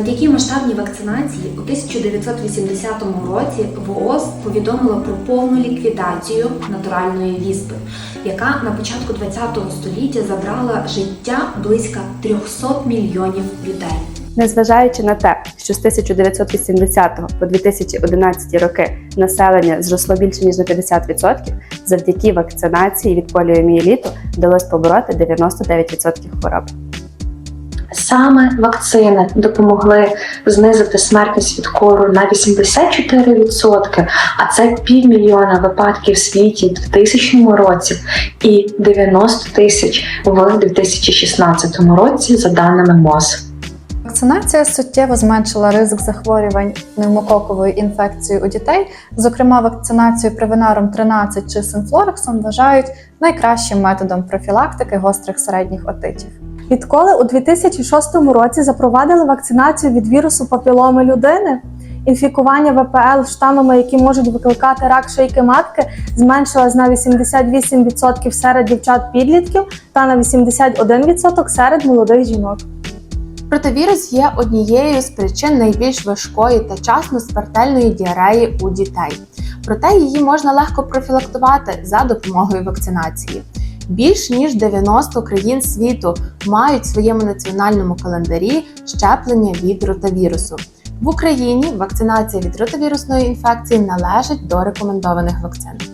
Завдяки масштабній вакцинації у 1980 році ВООЗ повідомила про повну ліквідацію натуральної віспи, яка на початку ХХ століття забрала життя близько 300 мільйонів людей. Незважаючи на те, що з 1980 по 2011 роки населення зросло більше ніж на 50%, завдяки вакцинації від поліомієліту вдалося побороти 99% хвороб. Саме вакцини допомогли знизити смертність від кору на 84%, а це півмільйона випадків в світі в 2000 році і 90 тисяч в 2016 році, за даними МОЗ. Вакцинація суттєво зменшила ризик захворювань пневмококовою інфекцією у дітей. Зокрема, вакцинацію привинаром 13 чи синфлорексом вважають найкращим методом профілактики гострих середніх отитів. Відколи у 2006 році запровадили вакцинацію від вірусу папіломи людини, інфікування ВПЛ штамами, які можуть викликати рак шийки матки, зменшилось на 88% серед дівчат-підлітків та на 81% серед молодих жінок. Противірус є однією з причин найбільш важкої та часно смертельної діареї у дітей. Проте її можна легко профілактувати за допомогою вакцинації. Більш ніж 90 країн світу мають в своєму національному календарі щеплення від ротавірусу. В Україні вакцинація від ротавірусної інфекції належить до рекомендованих вакцин.